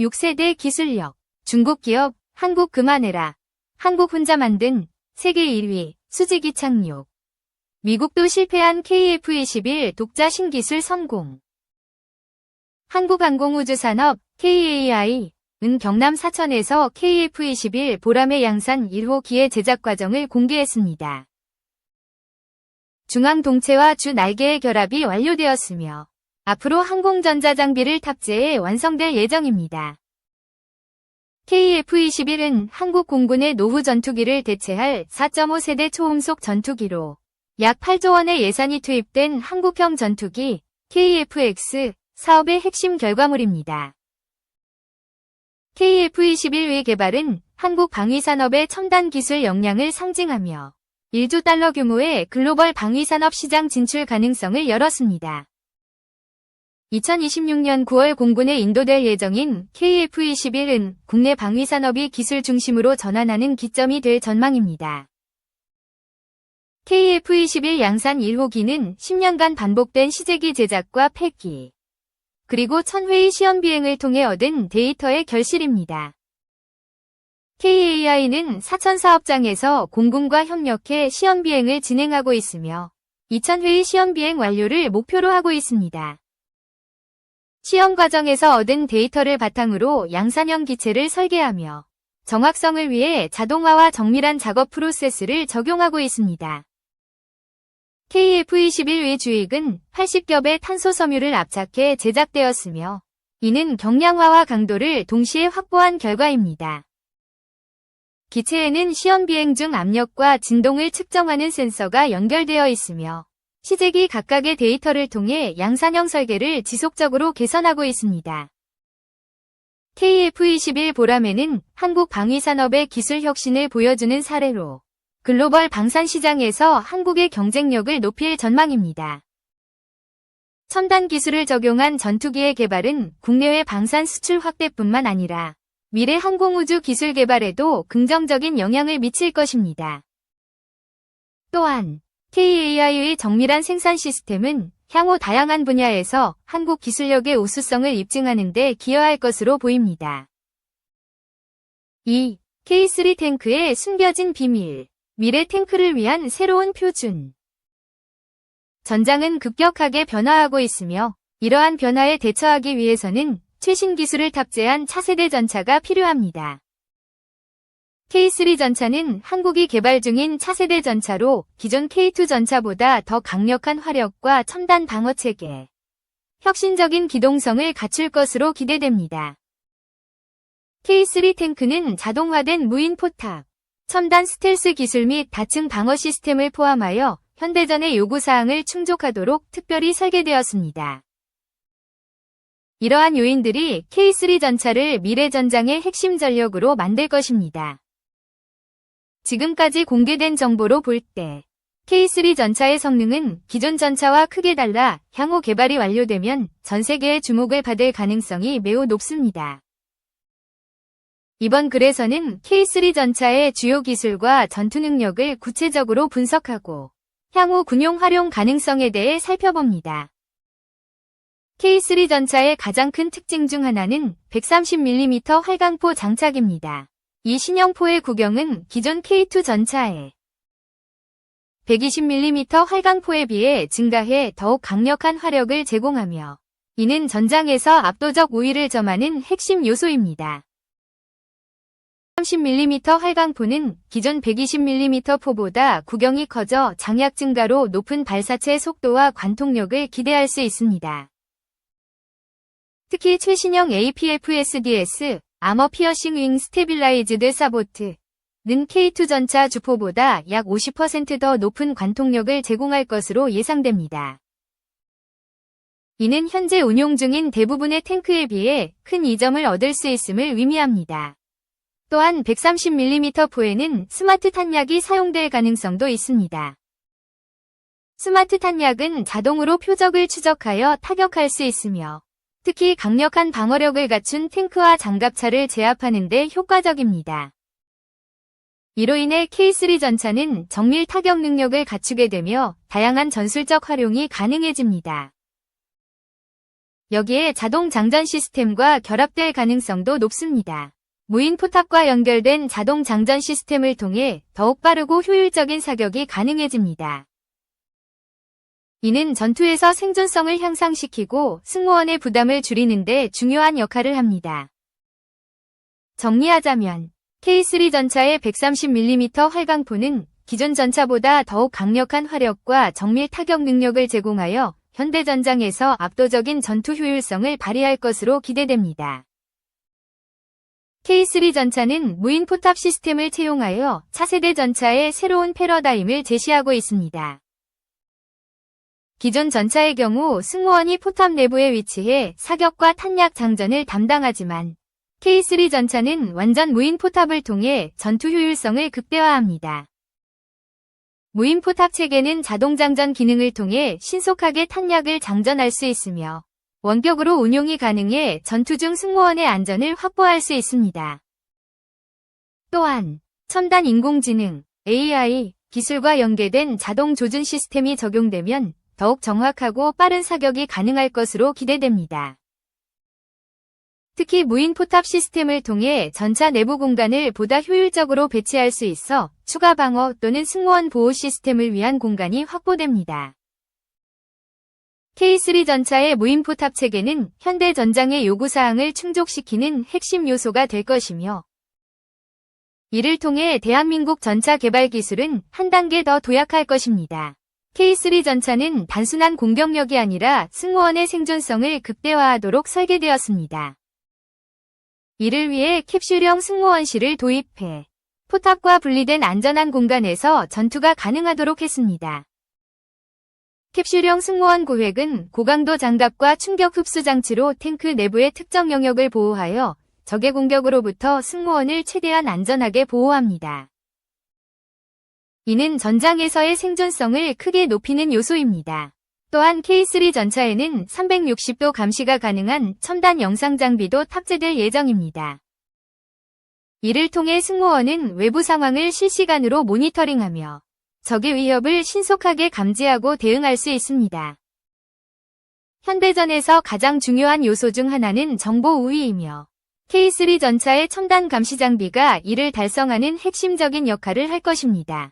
6세대 기술력, 중국 기업, 한국 그만해라. 한국 혼자 만든 세계 1위 수직이 착륙. 미국도 실패한 KF-21 독자 신기술 성공. 한국항공우주산업 KAI 은 경남 사천에서 KF-21 보람의 양산 1호 기의 제작 과정을 공개했습니다. 중앙 동체와 주 날개의 결합이 완료되었으며 앞으로 항공전자 장비를 탑재해 완성될 예정입니다. KF-21은 한국 공군의 노후 전투기를 대체할 4.5세대 초음속 전투기로 약 8조 원의 예산이 투입된 한국형 전투기 KF-X 사업의 핵심 결과물입니다. KF-21의 개발은 한국 방위산업의 첨단 기술 역량을 상징하며 1조 달러 규모의 글로벌 방위산업 시장 진출 가능성을 열었습니다. 2026년 9월 공군에 인도될 예정인 KF-21은 국내 방위산업이 기술 중심으로 전환하는 기점이 될 전망입니다. KF-21 양산 1호기는 10년간 반복된 시제기 제작과 폐기, 그리고 1000회의 시험 비행을 통해 얻은 데이터의 결실입니다. KAI는 사천 사업장에서 공군과 협력해 시험 비행을 진행하고 있으며 2000회의 시험 비행 완료를 목표로 하고 있습니다. 시험 과정에서 얻은 데이터를 바탕으로 양산형 기체를 설계하며 정확성을 위해 자동화와 정밀한 작업 프로세스를 적용하고 있습니다. KF-21의 주익은 80겹의 탄소 섬유를 압착해 제작되었으며 이는 경량화와 강도를 동시에 확보한 결과입니다. 기체에는 시험 비행 중 압력과 진동을 측정하는 센서가 연결되어 있으며 시제기 각각의 데이터를 통해 양산형 설계를 지속적으로 개선하고 있습니다. KF-21 보람에는 한국 방위산업의 기술 혁신을 보여주는 사례로 글로벌 방산 시장에서 한국의 경쟁력을 높일 전망입니다. 첨단 기술을 적용한 전투기의 개발은 국내외 방산 수출 확대뿐만 아니라 미래 항공우주 기술 개발에도 긍정적인 영향을 미칠 것입니다. 또한 KAI의 정밀한 생산 시스템은 향후 다양한 분야에서 한국 기술력의 우수성을 입증하는 데 기여할 것으로 보입니다. 2. K3 탱크의 숨겨진 비밀 미래 탱크를 위한 새로운 표준 전장은 급격하게 변화하고 있으며 이러한 변화에 대처하기 위해서는 최신 기술을 탑재한 차세대 전차가 필요합니다. K3 전차는 한국이 개발 중인 차세대 전차로 기존 K2 전차보다 더 강력한 화력과 첨단 방어 체계, 혁신적인 기동성을 갖출 것으로 기대됩니다. K3 탱크는 자동화된 무인 포탑, 첨단 스텔스 기술 및 다층 방어 시스템을 포함하여 현대전의 요구사항을 충족하도록 특별히 설계되었습니다. 이러한 요인들이 K3 전차를 미래 전장의 핵심 전력으로 만들 것입니다. 지금까지 공개된 정보로 볼 때 K3 전차의 성능은 기존 전차와 크게 달라 향후 개발이 완료되면 전 세계의 주목을 받을 가능성이 매우 높습니다. 이번 글에서는 K3 전차의 주요 기술과 전투 능력을 구체적으로 분석하고 향후 군용 활용 가능성에 대해 살펴봅니다. K3 전차의 가장 큰 특징 중 하나는 130mm 활강포 장착입니다. 이 신형포의 구경은 기존 K2 전차에 120mm 활강포에 비해 증가해 더욱 강력한 화력을 제공하며 이는 전장에서 압도적 우위를 점하는 핵심 요소입니다. 30mm 활강포는 기존 120mm 포보다 구경이 커져 장약 증가로 높은 발사체 속도와 관통력을 기대할 수 있습니다. 특히 최신형 APF-SDS 아머 피어싱 윙 스테빌라이즈드 사보트 는 K2 전차 주포보다 약 50%더 높은 관통력을 제공할 것으로 예상됩니다. 이는 현재 운용 중인 대부분의 탱크에 비해 큰 이점을 얻을 수 있음을 의미합니다. 또한 130mm 포에는 스마트 탄약이 사용될 가능성도 있습니다. 스마트 탄약은 자동으로 표적을 추적하여 타격할 수 있으며 특히 강력한 방어력을 갖춘 탱크와 장갑차를 제압하는 데 효과적입니다. 이로 인해 K3 전차는 정밀 타격 능력을 갖추게 되며 다양한 전술적 활용이 가능해집니다. 여기에 자동 장전 시스템과 결합될 가능성도 높습니다. 무인 포탑과 연결된 자동 장전 시스템을 통해 더욱 빠르고 효율적인 사격이 가능해집니다. 이는 전투에서 생존성을 향상시키고 승무원의 부담을 줄이는 데 중요한 역할을 합니다. 정리하자면 K3 전차의 130mm 활강포는 기존 전차보다 더욱 강력한 화력과 정밀 타격 능력을 제공하여 현대 전장에서 압도적인 전투 효율성을 발휘할 것으로 기대됩니다. K3 전차는 무인 포탑 시스템을 채용하여 차세대 전차의 새로운 패러다임을 제시하고 있습니다. 기존 전차의 경우 승무원이 포탑 내부에 위치해 사격과 탄약 장전을 담당하지만 K3 전차는 완전 무인 포탑을 통해 전투 효율성을 극대화합니다. 무인 포탑 체계는 자동 장전 기능을 통해 신속하게 탄약을 장전할 수 있으며 원격으로 운용이 가능해 전투 중 승무원의 안전을 확보할 수 있습니다. 또한 첨단 인공지능 AI 기술과 연계된 자동 조준 시스템이 적용되면 더욱 정확하고 빠른 사격이 가능할 것으로 기대됩니다. 특히 무인 포탑 시스템을 통해 전차 내부 공간을 보다 효율적으로 배치할 수 있어 추가 방어 또는 승무원 보호 시스템을 위한 공간이 확보됩니다. K3 전차의 무인 포탑 체계는 현대 전장의 요구사항을 충족시키는 핵심 요소가 될 것이며 이를 통해 대한민국 전차 개발 기술은 한 단계 더 도약할 것입니다. K3 전차는 단순한 공격력이 아니라 승무원의 생존성을 극대화하도록 설계되었습니다. 이를 위해 캡슐형 승무원실을 도입해 포탑과 분리된 안전한 공간에서 전투가 가능하도록 했습니다. 캡슐형 승무원 구획은 고강도 장갑과 충격 흡수 장치로 탱크 내부의 특정 영역을 보호하여 적의 공격으로부터 승무원을 최대한 안전하게 보호합니다. 이는 전장에서의 생존성을 크게 높이는 요소입니다. 또한 K3 전차에는 360도 감시가 가능한 첨단 영상 장비도 탑재될 예정입니다. 이를 통해 승무원은 외부 상황을 실시간으로 모니터링하며 적의 위협을 신속하게 감지하고 대응할 수 있습니다. 현대전에서 가장 중요한 요소 중 하나는 정보 우위이며 K3 전차의 첨단 감시 장비가 이를 달성하는 핵심적인 역할을 할 것입니다.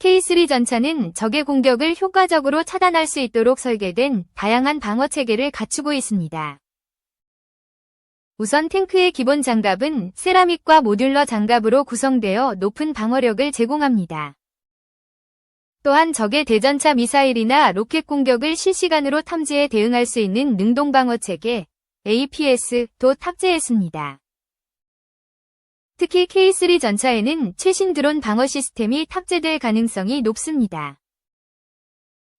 K3 전차는 적의 공격을 효과적으로 차단할 수 있도록 설계된 다양한 방어 체계를 갖추고 있습니다. 우선 탱크의 기본 장갑은 세라믹과 모듈러 장갑으로 구성되어 높은 방어력을 제공합니다. 또한 적의 대전차 미사일이나 로켓 공격을 실시간으로 탐지해 대응할 수 있는 능동 방어 체계 APS도 탑재했습니다. 특히 K3 전차에는 최신 드론 방어 시스템이 탑재될 가능성이 높습니다.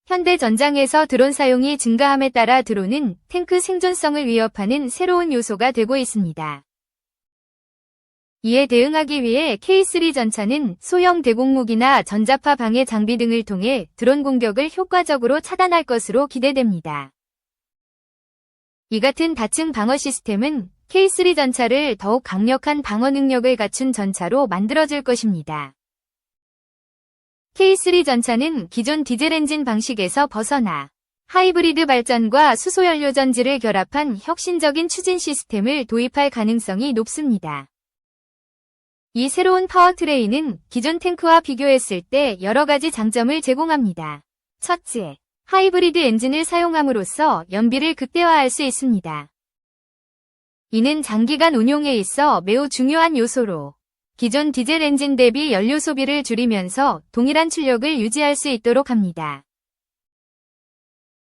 현대 전장에서 드론 사용이 증가함에 따라 드론은 탱크 생존성을 위협하는 새로운 요소가 되고 있습니다. 이에 대응하기 위해 K3 전차는 소형 대공무기나 전자파 방해 장비 등을 통해 드론 공격을 효과적으로 차단할 것으로 기대됩니다. 이 같은 다층 방어 시스템은 K3 전차를 더욱 강력한 방어 능력을 갖춘 전차로 만들어줄 것입니다. K3 전차는 기존 디젤 엔진 방식에서 벗어나 하이브리드 발전과 수소연료 전지를 결합한 혁신적인 추진 시스템을 도입할 가능성이 높습니다. 이 새로운 파워트레인은 기존 탱크와 비교했을 때 여러 가지 장점을 제공합니다. 첫째, 하이브리드 엔진을 사용함으로써 연비를 극대화할 수 있습니다. 이는 장기간 운용에 있어 매우 중요한 요소로 기존 디젤 엔진 대비 연료 소비를 줄이면서 동일한 출력을 유지할 수 있도록 합니다.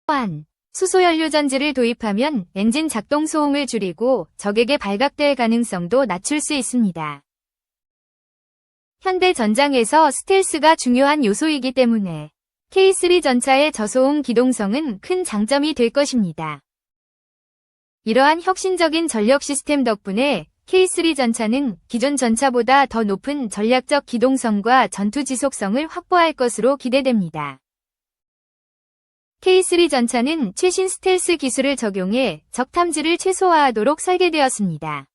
또한 수소연료 전지를 도입하면 엔진 작동 소음을 줄이고 적에게 발각될 가능성도 낮출 수 있습니다. 현대 전장에서 스텔스가 중요한 요소이기 때문에 K3 전차의 저소음 기동성은 큰 장점이 될 것입니다. 이러한 혁신적인 전력 시스템 덕분에 K3 전차는 기존 전차보다 더 높은 전략적 기동성과 전투 지속성을 확보할 것으로 기대됩니다. K3 전차는 최신 스텔스 기술을 적용해 적 탐지를 최소화하도록 설계되었습니다.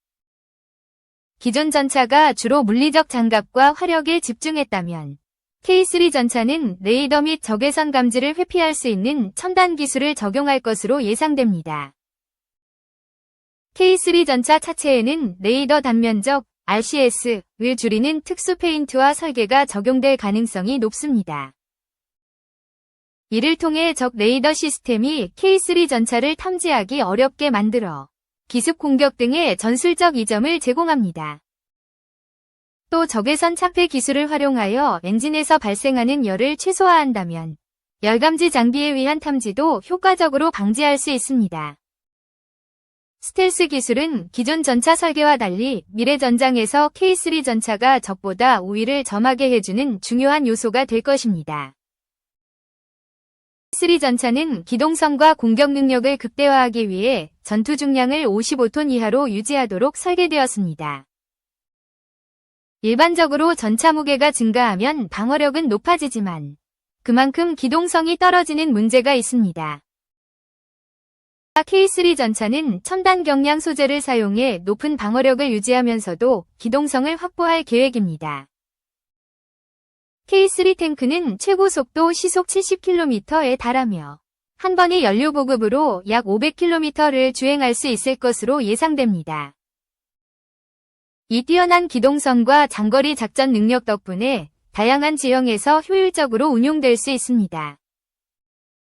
기존 전차가 주로 물리적 장갑과 화력에 집중했다면 K3 전차는 레이더 및 적외선 감지를 회피할 수 있는 첨단 기술을 적용할 것으로 예상됩니다. K3 전차 차체에는 레이더 단면적 RCS를 줄이는 특수 페인트와 설계가 적용될 가능성이 높습니다. 이를 통해 적 레이더 시스템이 K3 전차를 탐지하기 어렵게 만들어 기습 공격 등의 전술적 이점을 제공합니다. 또 적외선 차폐 기술을 활용하여 엔진에서 발생하는 열을 최소화한다면 열감지 장비에 의한 탐지도 효과적으로 방지할 수 있습니다. 스텔스 기술은 기존 전차 설계와 달리 미래 전장에서 K3 전차가 적보다 우위를 점하게 해주는 중요한 요소가 될 것입니다. K3 전차는 기동성과 공격 능력을 극대화하기 위해 전투 중량을 55톤 이하로 유지하도록 설계되었습니다. 일반적으로 전차 무게가 증가하면 방어력은 높아지지만 그만큼 기동성이 떨어지는 문제가 있습니다. K3 전차는 첨단 경량 소재를 사용해 높은 방어력을 유지하면서도 기동성을 확보할 계획입니다. K3 탱크는 최고 속도 시속 70km에 달하며 한 번의 연료 보급으로 약 500km를 주행할 수 있을 것으로 예상됩니다. 이 뛰어난 기동성과 장거리 작전 능력 덕분에 다양한 지형에서 효율적으로 운용될 수 있습니다.